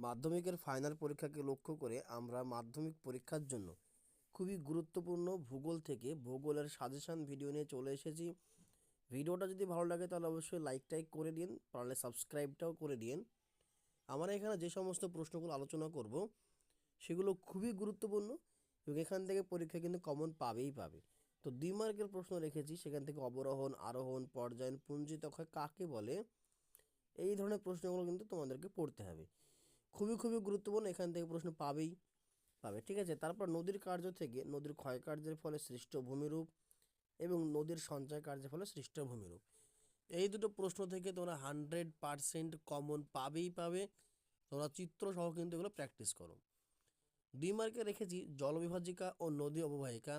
মাধ্যমিকের ফাইনাল পরীক্ষাকে লক্ষ্য করে আমরা মাধ্যমিক পরীক্ষার জন্য খুবই গুরুত্বপূর্ণ ভূগোল থেকে ভূগোলের সাজেশন ভিডিও নিয়ে চলে এসেছি। ভিডিওটা যদি ভালো লাগে তাহলে অবশ্যই লাইক টাইক করে দিন, পারলে সাবস্ক্রাইবটাও করে দিন। আমরা এখানে যে সমস্ত প্রশ্নগুলো আলোচনা করব, সেগুলো খুবই গুরুত্বপূর্ণ এবং এখান থেকে পরীক্ষা কিন্তু কমন পাবেই পাবে। তো দুই মার্কের প্রশ্ন রেখেছি, সেখান থেকে অবরোহণ, আরোহণ, পর্যায়ন, পুঞ্জিত কাকে বলে? এই ধরনের প্রশ্নগুলো কিন্তু তোমাদেরকে পড়তে হবে। খুবই খুবই গুরুত্বপূর্ণ। এখান থেকে প্রশ্ন পাবেই, পাবে। ঠিক আছে? তারপর নদীর কার্য থেকে, নদীর ক্ষয়কার্যের ফলে সৃষ্ট ভূমিরূপ এবং নদীর সঞ্চয় কার্যের ফলে সৃষ্ট ভূমিরূপ। এই দুটো প্রশ্ন থেকে তোমরা হান্ড্রেড পারসেন্ট কমন পাবেই পাবে। তোমরা চিত্র সহ কিন্তু এগুলো প্র্যাকটিস করো। দুই মার্কে রেখেছি জলবিভাজিকা ও নদী অববাহিকা।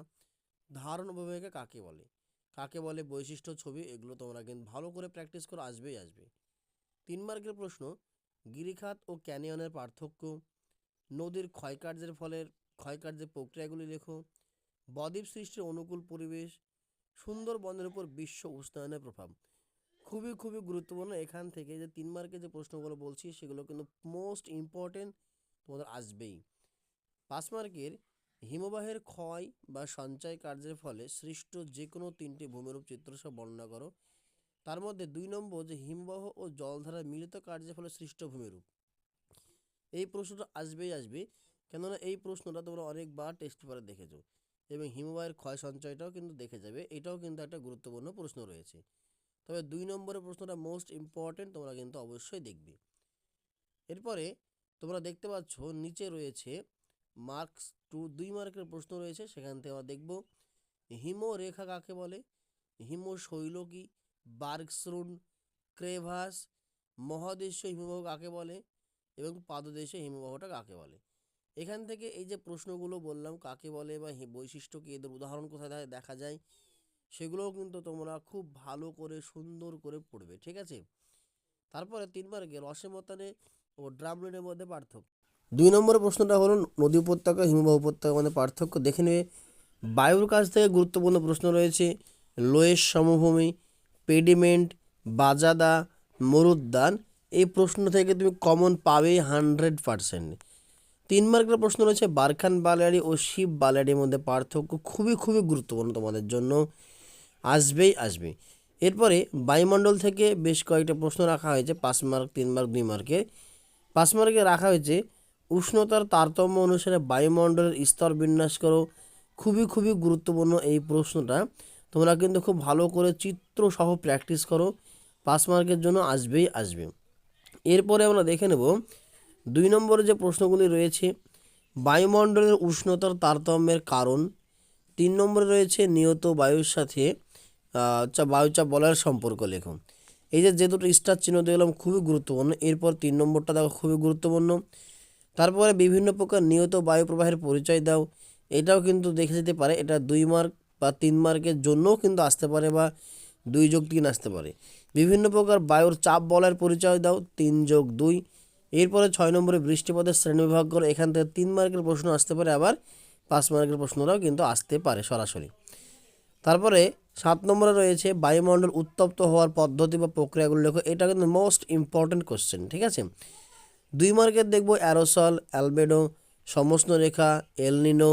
ধারণ অববাহিকা কাকে বলে? কাকে বলে? বৈশিষ্ট্য, ছবি, এগুলো তোমরা কিন্তু ভালো করে প্র্যাকটিস করে, আসবেই আসবে তিন মার্কের প্রশ্ন গিরিখাত ও ক্যানিয়নের পার্থক্য। নদীর ক্ষয়কার্যের ফলের ক্ষয়কার্যের প্রক্রিয়াগুলি লেখো। বদ্বীপ সৃষ্টির অনুকূল পরিবেশ সুন্দরবনের উপর বিশ্ব উষ্ণায়নের প্রভাব। খুবই খুবই গুরুত্বপূর্ণ এখান থেকে যে তিন মার্কে যে প্রশ্নগুলো বলছি, সেগুলো কিন্তু মোস্ট ইম্পর্টেন্ট তোমাদের আসবেই। পাঁচ মার্কের হিমবাহের ক্ষয় বা সঞ্চয় কার্যের ফলে সৃষ্ট যে কোনো তিনটি ভূমিরূপ চিত্র সহ বর্ণনা করো। তার মধ্যে দুই নম্বর যে হিমবাহ ও জলধারা মিলিত কার্যের ফলে সৃষ্ট ভূমিরূপ এই প্রশ্নটা আসবেই আসবে, কেননা এই প্রশ্নটা তোমরা অনেকবার টেস্ট পেপারে দেখেছ এবং হিমবাহের ক্ষয় সঞ্চয়টাও কিন্তু দেখে যাবে, এটাও কিন্তু একটা গুরুত্বপূর্ণ প্রশ্ন রয়েছে। তবে দুই নম্বরের প্রশ্নটা মোস্ট ইম্পর্টেন্ট তোমরা কিন্তু অবশ্যই দেখবে। এরপরে তোমরা দেখতে পাচ্ছ নিচে রয়েছে মার্কস টু দুই মার্কের প্রশ্ন রয়েছে, সেখান থেকে আমরা দেখব হিমরেখা কাকে বলে? হিমশৈল কি? বার্গস্রুন, ক্রেভাস, মহাদেশীয় হিমবাহ কাকে বলে এবং পাদদেশীয় হিমবাহটা কাকে বলে? এখান থেকে এই যে প্রশ্নগুলো বললাম, কাকে বলে বা বৈশিষ্ট্য কী এদের উদাহরণ কোথায় দেখা যায়, সেগুলোও কিন্তু তোমরা খুব ভালো করে, সুন্দর করে পড়বে, ঠিক আছে? তারপরে তিন মার্কে রসেমতানে ও ড্রামলিনের মধ্যে পার্থক্য। দুই নম্বরের প্রশ্নটা হলো, নদী উপত্যকা, হিমবাহ উপত্যকার মধ্যে পার্থক্য দেখে নেবে বায়ুর কাছ থেকে গুরুত্বপূর্ণ প্রশ্ন রয়েছে লোয়েস সমভূমি পেডিমেন্ট, বাজাদা, মরুদ্যান, এই প্রশ্ন থেকে তুমি কমন পাবে হান্ড্রেড পারসেন্ট তিন মার্কের প্রশ্ন রয়েছে, বারখান বালিয়াড়ি ও শিব বালিয়াড়ির মধ্যে পার্থক্য খুবই খুবই গুরুত্বপূর্ণ তোমাদের জন্য। আসবেই আসবে। এরপরে বায়ুমণ্ডল থেকে বেশ কয়েকটা প্রশ্ন রাখা হয়েছে, পাঁচ মার্ক, তিন মার্ক, দুই মার্কে। পাঁচ মার্কে রাখা হয়েছে, উষ্ণতার তারতম্য অনুসারে বায়ুমণ্ডলের স্তর বিন্যাস করো। খুবই খুবই গুরুত্বপূর্ণ এই প্রশ্নটা। তোমরা কিন্তু খুব ভালো করে চিত্র সহ প্র্যাকটিস করো। পাঁচ মার্কের জন্য আসবেই আসবে। এরপরে আমরা দেখে নেব দুই নম্বরে যে প্রশ্নগুলি রয়েছে, বায়ুমণ্ডলের উষ্ণতার তারতম্যের কারণ। তিন নম্বরে রয়েছে নিয়ত বায়ুর সাথে বায়ুচাপ বলয়ের সম্পর্ক লেখো। এই যে যে দুটো স্টার চিহ্ন দেখলাম খুবই গুরুত্বপূর্ণ। এরপর তিন নম্বরটা দেখো, খুবই গুরুত্বপূর্ণ। তারপরে বিভিন্ন প্রকার নিয়ত বায়ু প্রবাহের পরিচয় দাও। এটাও কিন্তু দেখে যেতে পারে, এটা দুই মার্ক বা তিন মার্কের জন্যও কিন্তু আসতে পারে বা দুই যোগ তিন আসতে পারে। বিভিন্ন প্রকার বায়ুর চাপ বলয়ের পরিচয় দাও, তিন যোগ দুই। এরপরে ছয় নম্বরে বৃষ্টিপাতের শ্রেণীবিভাগ করো। এখান থেকে তিন মার্কের প্রশ্ন আসতে পারে, আবার পাঁচ মার্কের প্রশ্নটাও কিন্তু আসতে পারে সরাসরি। তারপরে সাত নম্বরে রয়েছে, বায়ুমণ্ডল উত্তপ্ত হওয়ার পদ্ধতি বা প্রক্রিয়াগুলো লেখো। এটা কিন্তু মোস্ট ইম্পর্ট্যান্ট কোশ্চেন ঠিক আছে? দুই মার্কের দেখব, অ্যারোসল, অ্যালবেডো সমস্ত রেখা এলনিনো,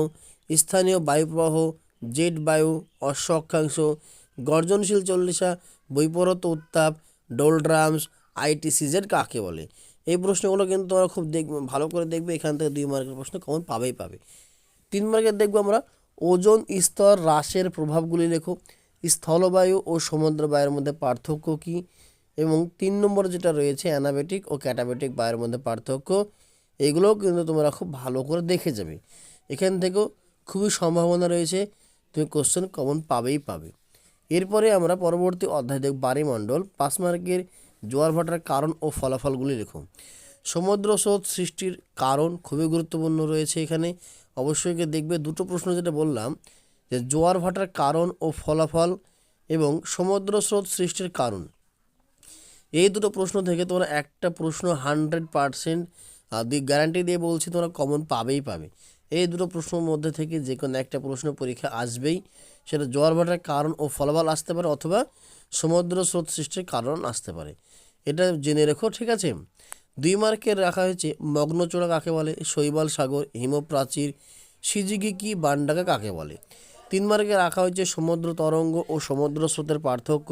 স্থানীয় বায়ুপ্রবাহ জেট বায়ু অশ্ব অক্ষাংশ গর্জনশীল চল্লিশা বৈপরত উত্তাপ, ডোলড্রামস আইটিসিজেড কাকে বলে? এই প্রশ্নগুলো কিন্তু তোমরা খুব দেখবে ভালো করে দেখবে, এখান থেকে দুই মার্কের প্রশ্ন কমন পাবেই পাবে। তিন মার্কের দেখব আমরা, ওজন স্তর হ্রাসের প্রভাবগুলি লেখো। স্থলবায়ু ও সমুদ্র বায়ুর মধ্যে পার্থক্য কী? এবং তিন নম্বর যেটা রয়েছে, অ্যানাবেটিক ও ক্যাটাবেটিক বায়ুর মধ্যে পার্থক্য, এগুলোও কিন্তু তোমরা খুব ভালো করে দেখে যাবে। এখান থেকেও খুবই সম্ভাবনা রয়েছে তুমি কোশ্চেন কমন পাবেই পাবে। এরপরে আমরা পরবর্তী অধ্যায় দেখব বাড়িমণ্ডল পাঁচ মার্কের জোয়ার ভাটার কারণ ও ফলাফলগুলি লেখো সমুদ্র স্রোত সৃষ্টির কারণ খুবই গুরুত্বপূর্ণ রয়েছে এখানে। অবশ্যই দেখবে দুটো প্রশ্ন যেটা বললাম, যে জোয়ার ভাটার কারণ ও ফলাফল এবং সমুদ্র স্রোত সৃষ্টির কারণ। এই দুটো প্রশ্ন থেকে তোমরা একটা প্রশ্ন হান্ড্রেড পারসেন্ট গ্যারান্টি দিয়ে বলছি তোমরা কমন পাবেই পাবে। এই দুটো প্রশ্নের মধ্যে থেকে যে কোনো একটা প্রশ্ন পরীক্ষা আসবেই। সেটা জোয়ার ভাটার কারণ ও ফলাফল আসতে পারে অথবা সমুদ্র স্রোত সৃষ্টির কারণ আসতে পারে। এটা জেনে রেখো, ঠিক আছে? দুই মার্কের রাখা হয়েছে মগ্নচূড়া কাকে বলে? শৈবাল সাগর, হিমপ্রাচীর, সিজিগি কি বান্ডাকা কাকে বলে? তিন মার্কে রাখা হয়েছে, সমুদ্র তরঙ্গ ও সমুদ্র স্রোতের পার্থক্য।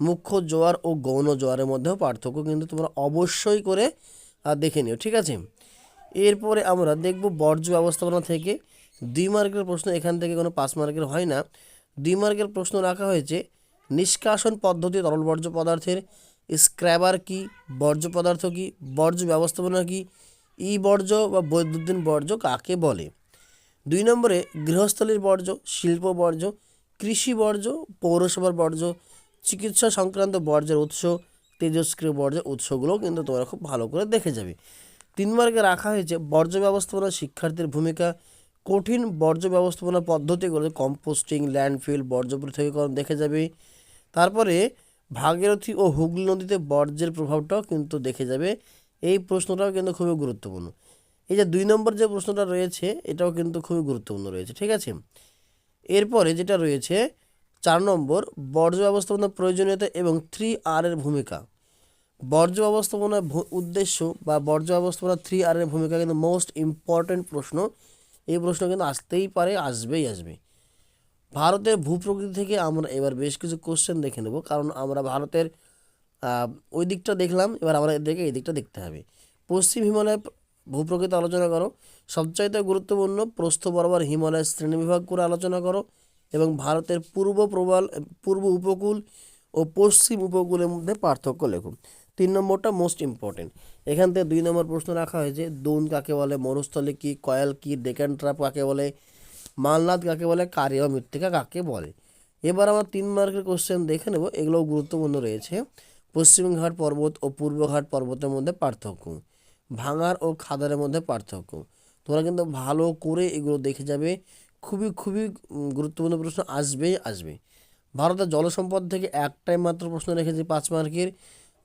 মুখ্য জোয়ার ও গৌণ জোয়ারের মধ্যেও পার্থক্য, কিন্তু তোমরা অবশ্যই করে দেখে নিও, ঠিক আছে? এরপরে আমরা দেখব বর্জ্য ব্যবস্থাপনা থেকে দুই মার্কের প্রশ্ন এখান থেকে কোনো পাঁচ মার্কের হয় না। দুই মার্কের প্রশ্ন রাখা হয়েছে, নিষ্কাশন পদ্ধতি তরল বর্জ্য পদার্থের স্ক্র্যাবার কি, বর্জ্য পদার্থ কি, বর্জ্য ব্যবস্থাপনা কি, ই বর্জ্য বা বৈদ্যুতিন বর্জ্য কাকে বলে? দুই নম্বরে গৃহস্থলীর বর্জ্য, শিল্প বর্জ্য, কৃষি বর্জ্য, পৌরসভার বর্জ্য, চিকিৎসা সংক্রান্ত বর্জ্যের উৎস, তেজস্ক্রিয় বর্জ্যের উৎসগুলো কিন্তু তোমরা খুব ভালো করে দেখে যাবে। তিন মার্কে রাখা হয়েছে বর্জ্য ব্যবস্থাপনা শিক্ষার্থীর ভূমিকা, কঠিন বর্জ্য ব্যবস্থাপনা পদ্ধতিগুলো, কম্পোস্টিং, ল্যান্ডফিল বর্জ্য পৃথকীকরণ দেখে যাবে। তারপরে ভাগীরথী ও হুগলি নদীতে বর্জ্যের প্রভাবটাও কিন্তু দেখে যাবে। এই প্রশ্নটাও কিন্তু খুবই গুরুত্বপূর্ণ। এই যে দুই নম্বর যে প্রশ্নটা রয়েছে, এটাও কিন্তু খুবই গুরুত্বপূর্ণ রয়েছে, ঠিক আছে? এরপরে যেটা রয়েছে, চার নম্বর বর্জ্য ব্যবস্থাপনার প্রয়োজনীয়তা এবং থ্রি আর এর ভূমিকা। বর্জ্য ব্যবস্থাপনার উদ্দেশ্য বা বর্জ্য ব্যবস্থাপনা থ্রি আর এর ভূমিকা কিন্তু মোস্ট ইম্পর্ট্যান্ট প্রশ্ন। এই প্রশ্ন কিন্তু আসতেই পারে, আসবেই, আসবে। ভারতের ভূপ্রকৃতি থেকে আমরা এবার বেশ কিছু কোশ্চেন দেখে নেব, কারণ আমরা ভারতের ওই দিকটা দেখলাম, এবার আমরা এদিকে এই দিকটা দেখতে হবে। পশ্চিম হিমালয় ভূপ্রকৃতি আলোচনা করো। সবচাইতে গুরুত্বপূর্ণ প্রস্থ বরাবর হিমালয় শ্রেণীবিভাগ করে আলোচনা করো এবং ভারতের পূর্ব প্রবাল, পূর্ব উপকূল ও পশ্চিম উপকূলের মধ্যে পার্থক্য লেখো। তিন নম্বরটা মোস্ট ইম্পর্টেন্ট এখান থেকে দুই নম্বর প্রশ্ন রাখা হয়েছে, দুন কাকে বলে, মরুস্থলে কি, কয়াল কি ডেকান ট্রাপ কাকে বলে মালনাথ কাকে বলে, কারিয়া মৃত্তিকা কাকে বলে। এবার আমরা তিন মার্কের কোশ্চেন দেখে নেব, এগুলোও গুরুত্বপূর্ণ রয়েছে। পশ্চিমঘাট পর্বত ও পূর্বঘাট পর্বতের মধ্যে পার্থক্য। ভাঙার ও খাদারের মধ্যে পার্থক্য। তোমরা কিন্তু ভালো করে এগুলো দেখে যাবে, খুবই খুবই গুরুত্বপূর্ণ প্রশ্ন আসবেই আসবে। ভারতের জলসম্পদ থেকে একটাই মাত্র প্রশ্ন রেখেছি পাঁচ মার্কের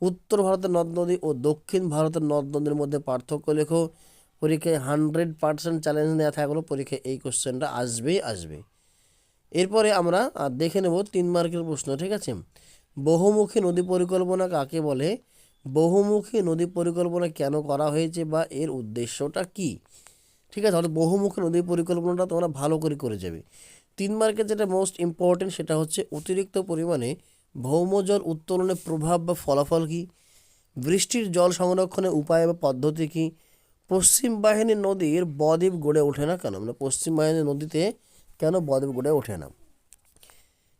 উত্তর ভারতের নদ নদী ও দক্ষিণ ভারতের নদ নদীর মধ্যে পার্থক্য লেখো। পরীক্ষায় হান্ড্রেড পার্সেন্ট চ্যালেঞ্জ নেওয়া থাকলেও পরীক্ষায় এই কোশ্চেনটা আসবেই আসবে এরপরে আমরা দেখে নেব তিন মার্কের প্রশ্ন, ঠিক আছে? বহুমুখী নদী পরিকল্পনা কাকে বলে? বহুমুখী নদী পরিকল্পনা কেন করা হয়েছে বা এর উদ্দেশ্যটা কি? ঠিক আছে, অর্থাৎ বহুমুখী নদী পরিকল্পনাটা তোমরা ভালো করে করে যাবে। তিন মার্কের যেটা মোস্ট ইম্পর্টেন্ট সেটা হচ্ছে অতিরিক্ত পরিমাণে ভৌমজল উত্তোলনের প্রভাব বা ফলাফল কী? বৃষ্টির জল সংরক্ষণের উপায় বা পদ্ধতি কী? পশ্চিম বাহিনী নদীর বদ্বীপ গড়ে ওঠে না কেন? মানে পশ্চিম বাহিনী নদীতে কেন বদ্বীপ গড়ে ওঠে না?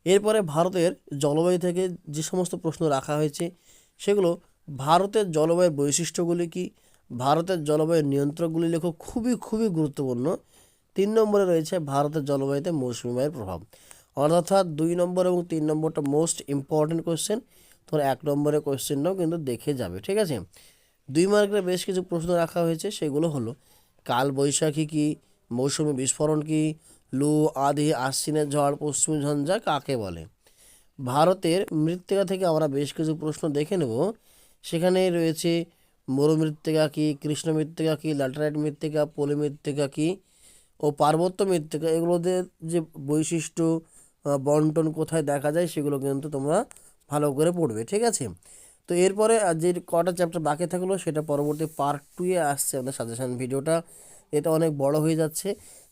এরপরে ভারতের জলবায়ু থেকে যে সমস্ত প্রশ্ন রাখা হয়েছে, সেগুলো ভারতের জলবায়ুর বৈশিষ্ট্যগুলি কি? ভারতের জলবায়ুর নিয়ন্ত্রকগুলি লেখো খুবই খুবই গুরুত্বপূর্ণ। তিন নম্বরে রয়েছে ভারতের জলবায়ুতে মৌসুমি বায়ুর প্রভাব। অর্থাৎ দুই নম্বর এবং তিন নম্বরটা মোস্ট ইম্পর্টেন্ট কোশ্চেন তোমার এক নম্বরের কোশ্চেনটাও কিন্তু দেখে যাবে, ঠিক আছে? দুই মার্কের বেশ কিছু প্রশ্ন রাখা হয়েছে, সেগুলো হলো, কাল বৈশাখী কি, মৌসুমী বিস্ফোরণ কি, লু আধি আশ্বিনের ঝড়, পশ্চিমী ঝঞ্ঝা কাকে বলে? ভারতের মৃত্তিকা থেকে আমরা বেশ কিছু প্রশ্ন দেখে নেব, সেখানে রয়েছে মরু মৃত্তিকা কি, কৃষ্ণ মৃত্তিকা কি, ল্যাটারাইট মৃত্তিকা, পলি মৃত্তিকা কি, ও পার্বত্য মৃত্তিকা, এগুলোদের যে বৈশিষ্ট্য বন্টন কোথায় দেখা যায় সেগুলো কিন্তু তোমরা ভালো করে পড়বে, ঠিক আছে? তো এরপরে যে কটা চ্যাপ্টার বাকি থাকল সেটা পরবর্তী পার্ট টুয়ে আসছে আমাদের সাজেশন ভিডিওটা। এটা অনেক বড় হয়ে যাচ্ছে।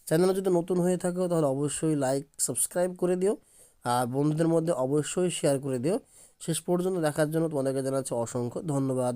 চ্যানেলে যদি নতুন হয়ে থাকো, তাহলে অবশ্যই লাইক সাবস্ক্রাইব করে দিও। আর বন্ধুদের মধ্যে অবশ্যই শেয়ার করে দিও। শেষ পর্যন্ত দেখার জন্য তোমাদেরকে জানাচ্ছি অসংখ্য ধন্যবাদ।